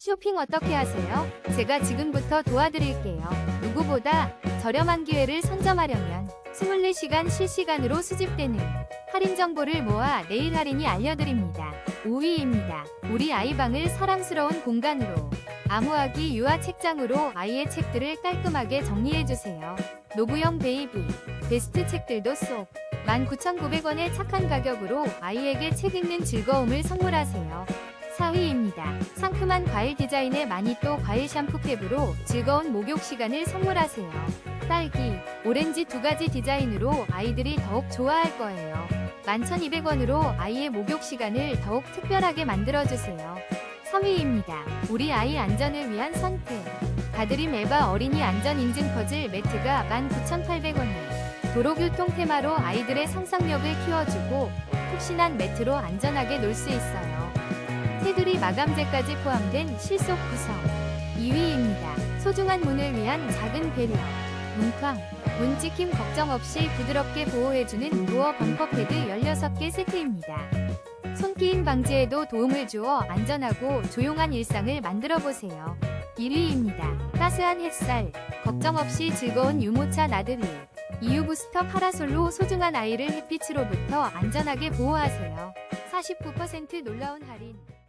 쇼핑 어떻게 하세요? 제가 지금부터 도와드릴게요. 누구보다 저렴한 기회를 선점하려면 24시간 실시간으로 수집되는 할인 정보를 모아 내일 할인이 알려드립니다. 5위입니다. 우리 아이방을 사랑스러운 공간으로 암호하기 유아 책장으로 아이의 책들을 깔끔하게 정리해주세요. 노부영 베이비 베스트 책들도 쏙 19,900원의 착한 가격으로 아이에게 책 읽는 즐거움을 선물하세요. 4위입니다. 상큼한 과일 디자인의 마니또 과일 샴푸 캡으로 즐거운 목욕 시간을 선물하세요. 딸기, 오렌지 두 가지 디자인으로 아이들이 더욱 좋아할 거예요. 11,200원으로 아이의 목욕 시간을 더욱 특별하게 만들어주세요. 3위입니다. 우리 아이 안전을 위한 선택. 가드림 에바 어린이 안전 인증 퍼즐 매트가 19,800원에 도로교통 테마로 아이들의 상상력을 키워주고 푹신한 매트로 안전하게 놀 수 있어요. 테두리 마감재까지 포함된 실속 구성. 2위입니다. 소중한 문을 위한 작은 배려. 문쾅. 문 찍힘 걱정 없이 부드럽게 보호해주는 도어 범퍼 패드 16개 세트입니다. 손끼임 방지에도 도움을 주어 안전하고 조용한 일상을 만들어 보세요. 1위입니다. 따스한 햇살, 걱정 없이 즐거운 유모차 나들이. 이유 부스터 파라솔로 소중한 아이를 햇빛으로부터 안전하게 보호하세요. 49% 놀라운 할인.